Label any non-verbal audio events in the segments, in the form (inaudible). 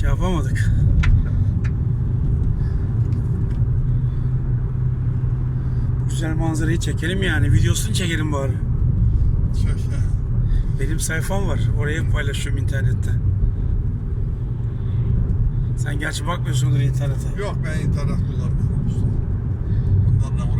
şey yapamadık. Bu Güzel manzarayı çekelim yani. Videosunu çekelim bari. Ya. (laughs) Benim sayfam var. Oraya paylaşıyorum internette. Sen gerçi bakmıyorsundur internete. Yok ben internet kullanmıyorum. işte. Bunlarla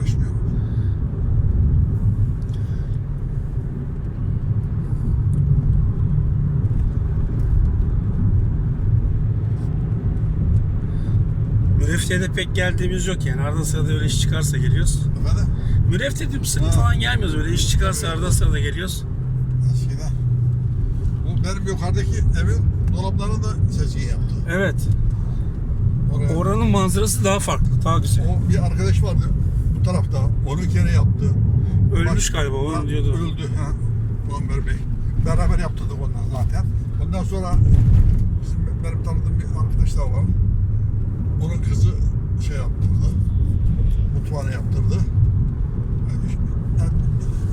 Mürefte'de pek geldiğimiz yok yani. Arada sırada öyle iş çıkarsa geliyoruz. Efendim? Mürefte diyorum sıkı Ha. falan gelmiyoruz. Öyle iş çıkarsa arada sırada geliyoruz. Eskiden. Bu benim yukarıdaki evin dolaplarını da seçkin yaptı. Evet. Oraya. Oranın manzarası daha farklı. Daha güzel. O bir arkadaş vardı bu tarafta. Onu kere yaptı. Ölmüş Bak- galiba. Ha, Onu diyordu. Öldü. Ha. Muammer Bey. Beraber yaptırdık ondan zaten. Ondan sonra bizim, benim tanıdığım bir arkadaş daha var. Onun kızı şey yaptırdı. Mutfağını yaptırdı. Yani üç, yani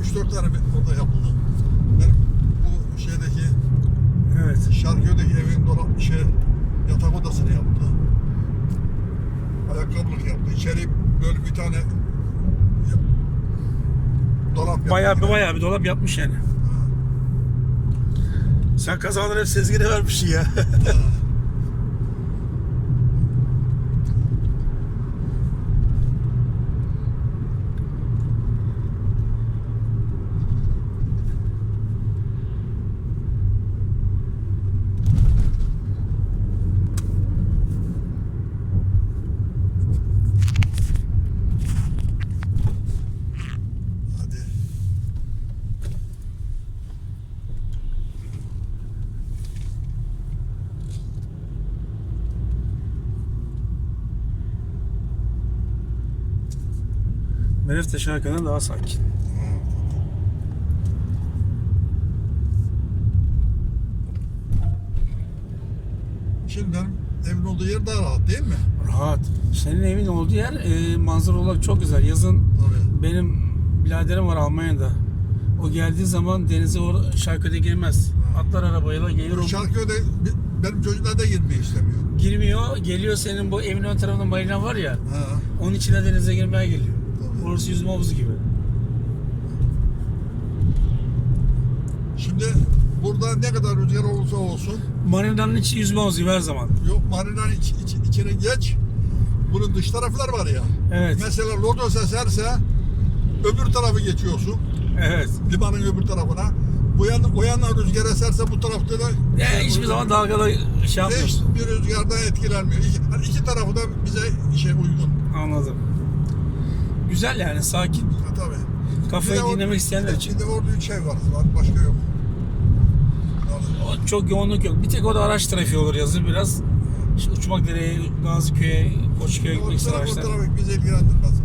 üç dört tane bir orada yapıldı. Benim bu şeydeki Evet. Şarköy'deki evin dolap şey yatak odasını yaptı. Ayakkabılık yaptı. İçeri böyle bir tane dolap yaptı. Bayağı bir yine. bayağı bir dolap yapmış yani. Sen kazaları hep Sezgin'e vermişsin ya. Hadi. Meref Şarkı'dan daha sakin. Şimdi benim evin olduğu yer daha rahat değil mi? Rahat. Senin evin olduğu yer e, manzara olarak çok güzel. Yazın Tabii. benim biraderim var Almanya'da. O geldiği zaman denize or Şarkı'da girmez. Atlar arabayla gelir. O Şarköy'de benim çocuklar da girmeyi istemiyor. girmiyor. Geliyor senin bu evin ön tarafında marina var ya. Ha. Onun içine denize girmeye geliyor. Tabii. Orası yüzme havuzu gibi. Şimdi burada ne kadar rüzgar olursa olsun Marina'nın içi yüzme havuzu gibi her zaman. yok marinanın iç, iç- içine geç. Bunun dış taraflar var ya. Evet. Mesela lodos eserse öbür tarafı geçiyorsun. Evet. Limanın öbür tarafına. Bu yan, o yandan rüzgar eserse bu tarafta da Ya hiçbir zaman dalgalı şey yapmıyorsun. bir rüzgardan etkilenmiyor. İki, hani iki tarafı da bize şey uygun. Anladım. Güzel yani sakin. Ha, tabii. Kafayı Bir dinlemek isteyenler için. Bir de orada üç şey var. zaten, Başka yok. O Çok yoğunluk yok. Bir tek o da araç trafiği olur yazın biraz. İşte uçmak direğe, Gaziköy'e, Koçköy'e gitmek isteyen taraf, o araçlar. taraf bizi ilgilendirmez.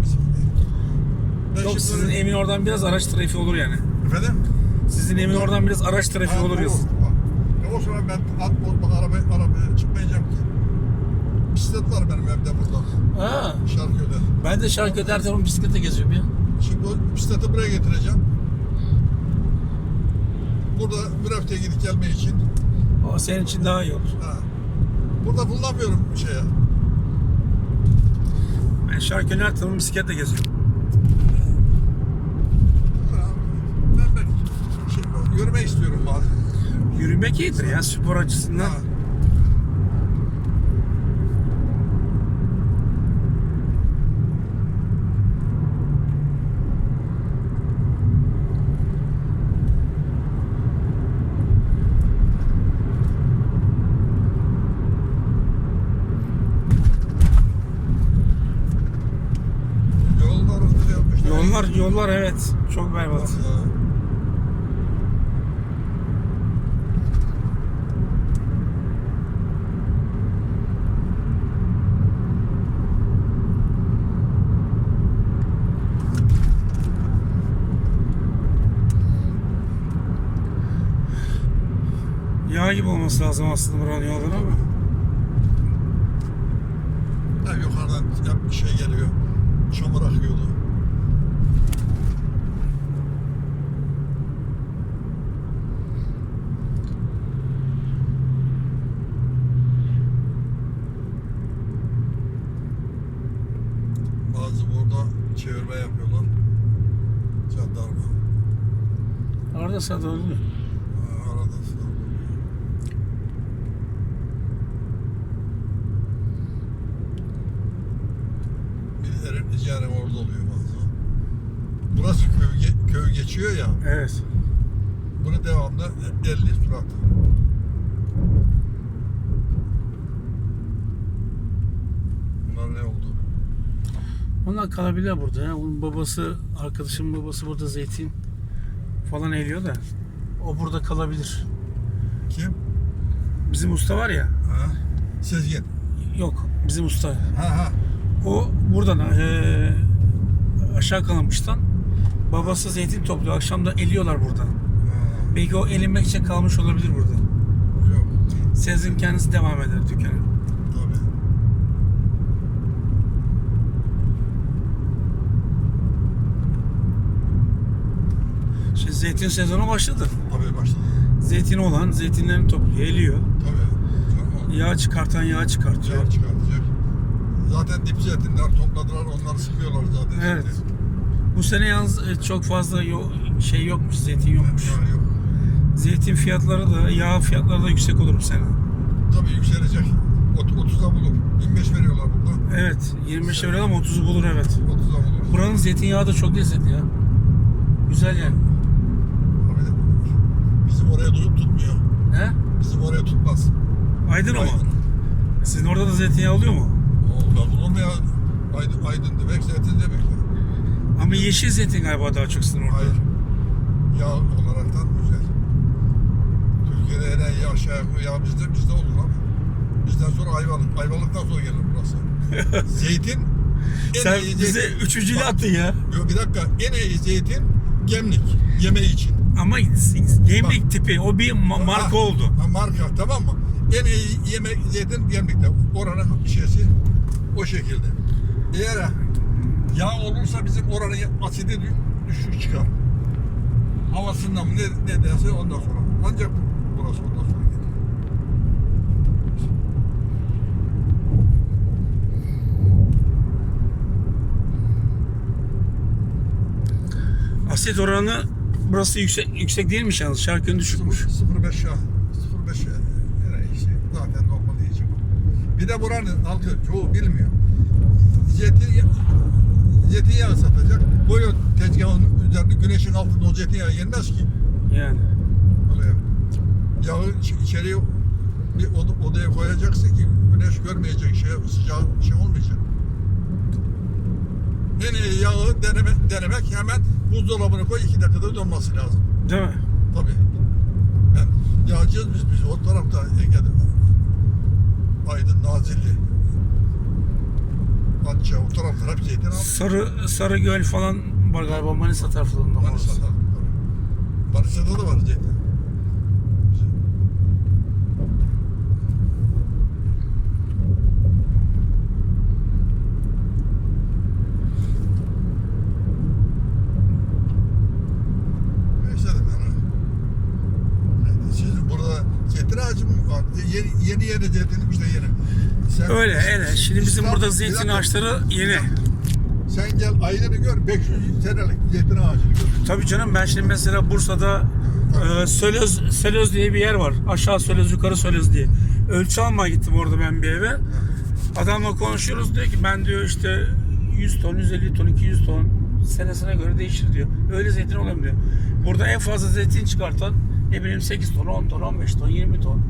Ben Yok sizin evin oradan biraz araç trafiği olur yani. Efendim? Sizin evin oradan biraz araç trafiği Ha, olur yazın. Ya o zaman ben at arabaya, arabaya çıkmayacağım ki. Bisiklet var benim evde burada. Ha, Şarköy'de. ben de Şarköy'de her tarafı bisiklete geziyorum ya. Şimdi o bisikleti buraya getireceğim. Burada Mürefte'ye gidip gelme için. O senin için daha iyi olur. Ha. Burada kullanmıyorum şeye. Ben Şarköy'ün her tarafını bisikletle geziyorum. Ben, ben şey, yürüme istiyorum bari. Yürümek iyidir ya spor açısından. Ha. Yollar yapmışlar. Yollar, evet. Çok berbat. Yağ gibi olması lazım aslında buranın yolları ama. Ha, yukarıdan hep şey geliyor. Çamur akıyordu. Ha, Arada sırada oluyor. Bir Erenli Cihan'ın orada oluyor bazen. Burası köy, ge- köy geçiyor ya. Evet. Bunu devamlı 50 surat. Bunlar ne oldu? Onlar kalabilir burada ya. Onun babası, arkadaşımın babası burada zeytin falan eliyor da. O burada kalabilir. Kim? Bizim usta var ya. Ha? Sezgin. Yok. Bizim usta. Ha ha. O buradan eee aşağı kalamıştan. Babası zeytin topluyor. Akşam da eliyorlar burada. ha. Belki o elinmek için kalmış olabilir burada. Yok. Sezin kendisi devam eder dükkana. Tabii. Şimdi zeytin sezonu başladı. Tabii başladı. Zeytin olan zeytinlerini topluyor, eliyor. Tabii. Yağ çıkartan yağ çıkartıyor. Yağ çıkartacak. Zaten dip zeytinler topladılar, onları sıkıyorlar zaten. Evet. şimdi. Bu sene yalnız e, çok fazla yo- şey yokmuş, zeytin yokmuş. Yağ yok. Zeytin fiyatları da, yağ fiyatları da yüksek olur bu sene. Tabii yükselecek. Ot- 30'a bulur. 25 veriyorlar burada. Evet, 25 veriyor ama 30'u bulur evet. 30'a bulur. Buranın zeytinyağı da çok lezzetli ya. Güzel yani. Bizim oraya durup tutmuyor. He? Bizim oraya tutmaz. Aydın ama. Aydın. Sizin orada da zeytinyağı oluyor mu? Olmaz olur mu ya? Aydın, aydın demek zeytin demek. Ama yeşil zeytin galiba daha çok sizin orada. Hayır. Yağ olaraktan güzel. Türkiye'de en iyi aşağı yukarı yağ bizde, bizde olur abi. Bizden sonra Ayvalık. Ayvalık'tan sonra gelir burası. (laughs) zeytin en Sen iyi bize zeytin- üçüncülü attın ya. Yok bir dakika. En iyi zeytin gemlik. Yemeği için. Ama gemlik tipi o bir ma- marka Ha, oldu. Ha, marka tamam mı? En iyi yemek zeytin gemlikte. Oranın şeysi o şekilde. Eğer yağ olursa bizim oranın asidi dü- düşük çıkar. Havasından mı ne, ne derse ondan sonra. Ancak burası ondan sonra. Asit oranı burası yüksek yüksek değilmiş yalnız. Şarkının düşükmüş. 0.5 yağ. 0.5 yağ. Yani şey, zaten normal yiyecek o. Bir de buranın halkı çoğu bilmiyor. Zeytin, zeytinyağı satacak. Koyuyor tezgahın üzerinde güneşin altında o zeytinyağı yenmez ki. Yani. Oraya. Yağı iç- içeriye bir oda- odaya koyacaksın ki güneş görmeyecek şey, sıcağı şey olmayacak. En iyi yağı deneme, denemek hemen buzdolabına koy iki dakikada donması lazım. Değil mi? Tabii. Ben yağcıyız biz biz o tarafta Ege'de. Aydın, Nazilli. Atça o taraflar hep zeytin abi. Sarı Sarıgöl falan var galiba Manisa taraflarında. Manisa'da. Manisa'da da var zeytin. Neyse de ben o- Sizin burada zeytin ağacı mı var? Yeni yeni, yeni zeytin işte yeni. Sen, Öyle öyle. Şimdi bizim burada zeytin ağaçları yeni. Sen gel aydını gör 500 senelik zeytin ağacını gör. Tabii canım ben şimdi mesela Bursa'da e, Sölöz, Sölöz diye bir yer var. Aşağı Sölöz yukarı Sölöz diye. Ölçü almaya gittim orada ben bir eve. Adamla konuşuyoruz diyor ki ben diyor işte 100 ton, 150 ton, 200 ton senesine göre değişir diyor. Öyle zeytin olamıyor. Burada en fazla zeytin çıkartan ne bileyim 8 ton, 10 ton, 15 ton, 20 ton.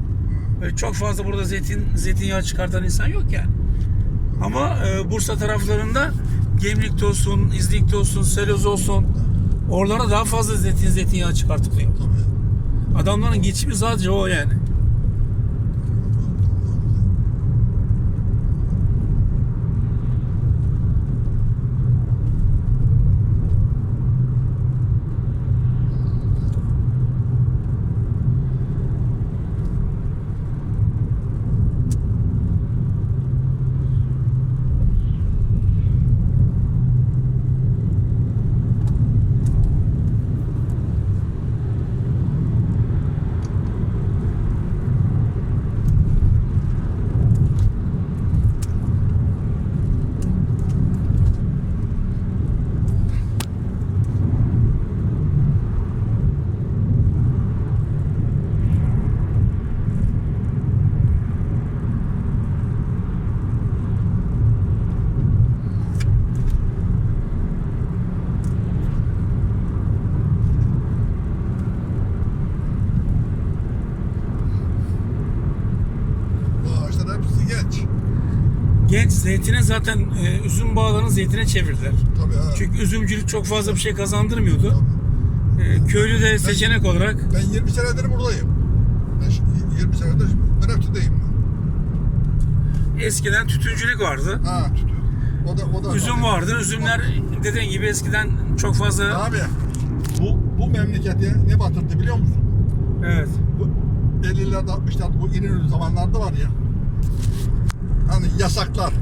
Böyle çok fazla burada zeytin zeytinyağı çıkartan insan yok yani. Ama e, Bursa taraflarında Gemlik'te olsun, İznik'te olsun, Selöz olsun oralara daha fazla zeytin zeytinyağı çıkartılıyor. Adamların geçimi sadece o yani. Zeytine zaten e, üzüm bağlarını zeytine çevirdiler. Tabii ha. Çünkü üzümcülük çok fazla bir şey kazandırmıyordu. Tabii. E, köylü de seçenek olarak Ben 20 senedir buradayım. Ben şi- 20 senedir Meraktü'deyim ben. eskiden tütüncülük vardı. Ha tütü. O da o da. Üzüm vardı. Üzümler dediğin gibi eskiden çok fazla Abi bu bu memleketi ne batırdı biliyor musun? evet. Bu 50'lerde 60'larda bu İnönü zamanlarda var ya. Hani yasaklar.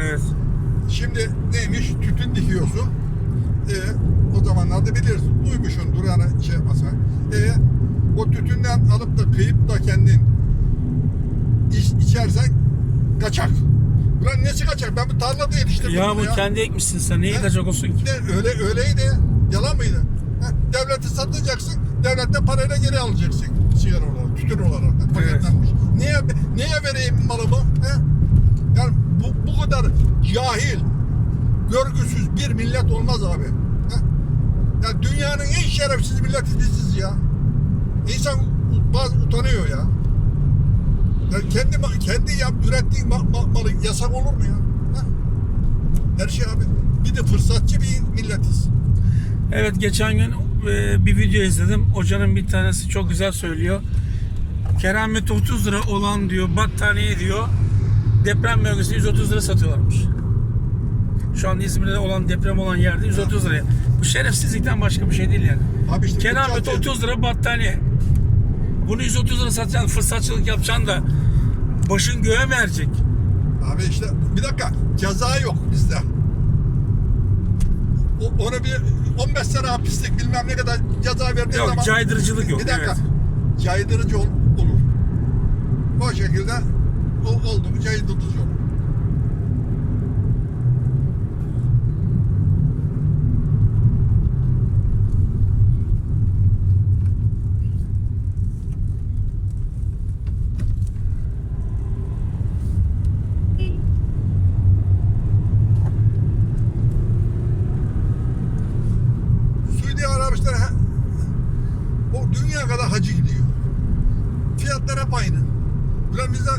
Evet. Şimdi neymiş? Tütün dikiyorsun. E, o zamanlarda bilirsin. Duymuşsundur yani şey yapmasa. E, o tütünden alıp da kıyıp da kendin iç, içersen kaçak. Ulan nesi kaçak? Ben bu tarlada yetiştirdim Ya bu kendi ekmişsin sen. Neyi kaçak olsun ki? Ne, öyle öyleydi. Yalan mıydı? Heh, devleti satacaksın. Devletten parayla geri alacaksın. Sigara olarak, tütün olarak. Paketlenmiş. Niye, niye vereyim malımı? He? Yani bu, bu kadar cahil, görgüsüz bir millet olmaz abi. Ya dünyanın en şerefsiz milleti biziz ya. İnsan bazı utanıyor ya. ya kendi kendi yap, ürettiğin ma- ma- malı yasak olur mu ya? He? Her şey abi. Bir de fırsatçı bir milletiz. Evet geçen gün e, bir video izledim. Hocanın bir tanesi çok güzel söylüyor. Keramet 30 lira olan diyor battaniye diyor deprem bölgesinde 130 lira satıyorlarmış. Şu an İzmir'de olan deprem olan yerde 130 liraya. Bu şerefsizlikten başka bir şey değil yani. Abi işte Keramet fırsatçı- 30 lira battaniye. Bunu 130 lira satacaksın, fırsatçılık yapacaksın da başın göğe mi erecek? Abi işte bir dakika ceza yok bizde. O, ona bir 15 sene hapislik bilmem ne kadar ceza verdiği Yok, zaman caydırıcılık yok, Bir dakika. evet. Caydırıcı ol- olur. O şekilde o, oldu mu caydırıcı olur. Suudi Arabistan he- o dünya kadar hacı gidiyor. Fiyatlar hep aynı. Ulan bize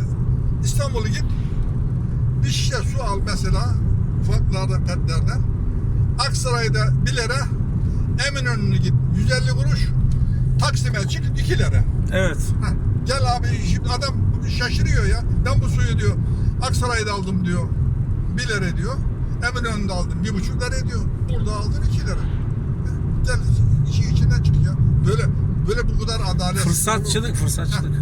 İstanbul'a git bir şişe su al mesela ufaklardan petlerden. Aksaray'da 1 lira Eminönü'ne git 150 kuruş Taksim'e çık 2 lira. Evet. Heh, Gel abi şimdi adam şaşırıyor ya. Ben bu suyu diyor Aksaray'da aldım diyor. 1 lira diyor. Eminönü'nde aldım bir buçuk lira diyor. Burada aldın 2 lira. Gel işin içinden çık ya. Böyle böyle bu kadar adalet. Fırsatçılık, fırsatçılık.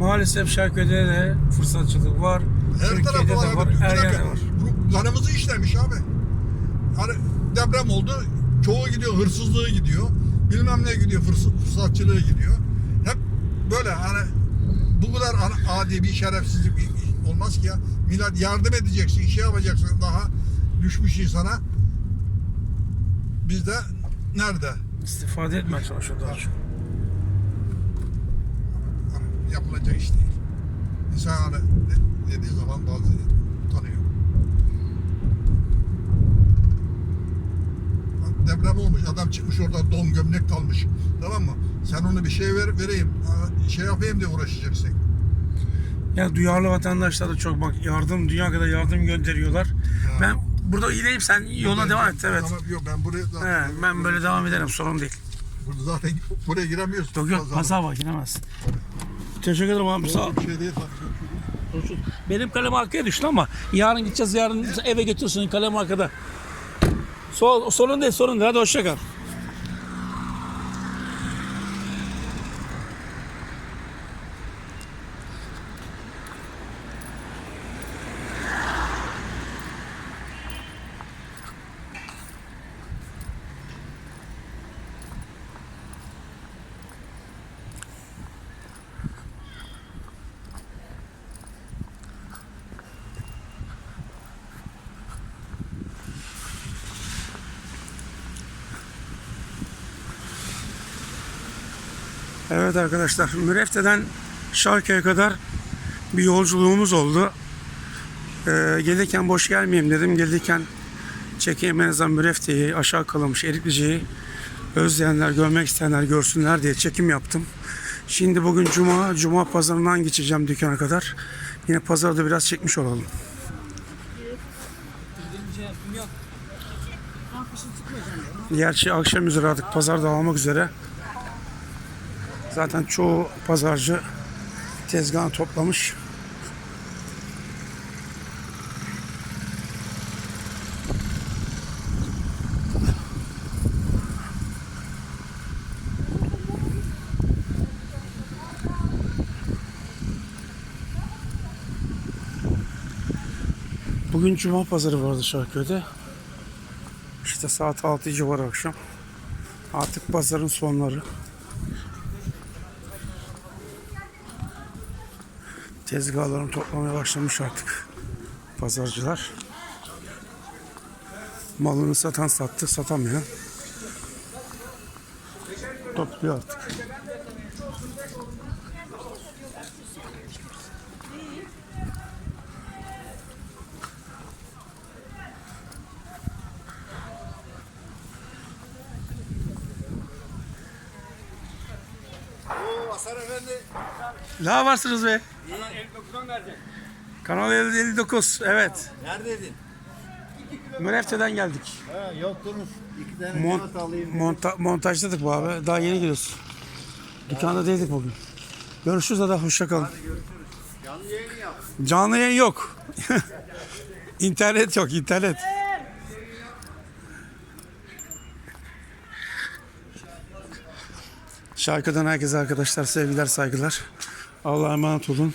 Maalesef Şarköy'de de fırsatçılık var. Her Türkiye'de de var, abi. Her yerde var. Kanımızı işlemiş abi. Hani deprem oldu. Çoğu gidiyor hırsızlığı gidiyor. Bilmem ne gidiyor fırs- fırsatçılığı gidiyor. Hep böyle hani bu kadar hani adi bir şerefsizlik olmaz ki ya. Millet yardım edeceksin, şey yapacaksın daha düşmüş insana. Bizde nerede? İstifade etmeye çalışıyor daha çok. Hani yapılacak iş değil. İnsan hani de- dediği zaman bazı utanıyor. Bak Deprem olmuş, adam çıkmış orada don gömlek kalmış. Tamam mı? Sen onu bir şey ver, vereyim, ha, şey yapayım diye uğraşacaksın. Ya duyarlı vatandaşlar da çok bak yardım, dünya kadar yardım gönderiyorlar. Ben burada ineyim sen yoluna devam et evet. Tamam, yok ben buraya zaten, He, ben böyle devam ederim sorun değil. Burada zaten (laughs) buraya giremiyorsun. Yok yok pazar var giremezsin. Teşekkür ederim abi sağ ol. Şey değil. Benim kalem arkaya düştü ama yarın gideceğiz yarın eve götürsün kalem arkada. So, sorun değil sorun değil hadi hoşça kal. Evet arkadaşlar Mürefte'den Şarköy'e kadar bir yolculuğumuz oldu. Ee, gelirken boş gelmeyeyim dedim. Gelirken çekeyim en azından Mürefte'yi, aşağı kalmış Eriklice'yi özleyenler, görmek isteyenler görsünler diye çekim yaptım. Şimdi bugün cuma, cuma pazarından geçeceğim dükkana kadar. Yine pazarda biraz çekmiş olalım. Gerçi akşam üzere artık pazar dağılmak üzere. Zaten çoğu pazarcı tezgahını toplamış. Bugün cuma pazarı vardı Şarköy'de. İşte saat 6 civarı akşam. Artık pazarın sonları. Tezgahlarını toplamaya başlamış artık pazarcılar. Malını satan sattı, satamayan topluyor artık. Oo Hasan Efendi. Ne varsınız be? 59'dan vereceksin. Kanal 59, evet. Neredeydin? Münefte'den geldik. Ha, yoktunuz. İki tane Mont, kağıt alayım. monta, montajladık bu abi. Daha yeni geliyoruz. Dükkanda değildik bugün. Görüşürüz hadi hoşça kalın. Canlı yayın yap. Canlı yayın yok. (laughs) internet yok, internet. Şarkıdan herkese arkadaşlar sevgiler saygılar. Allah'a emanet olun.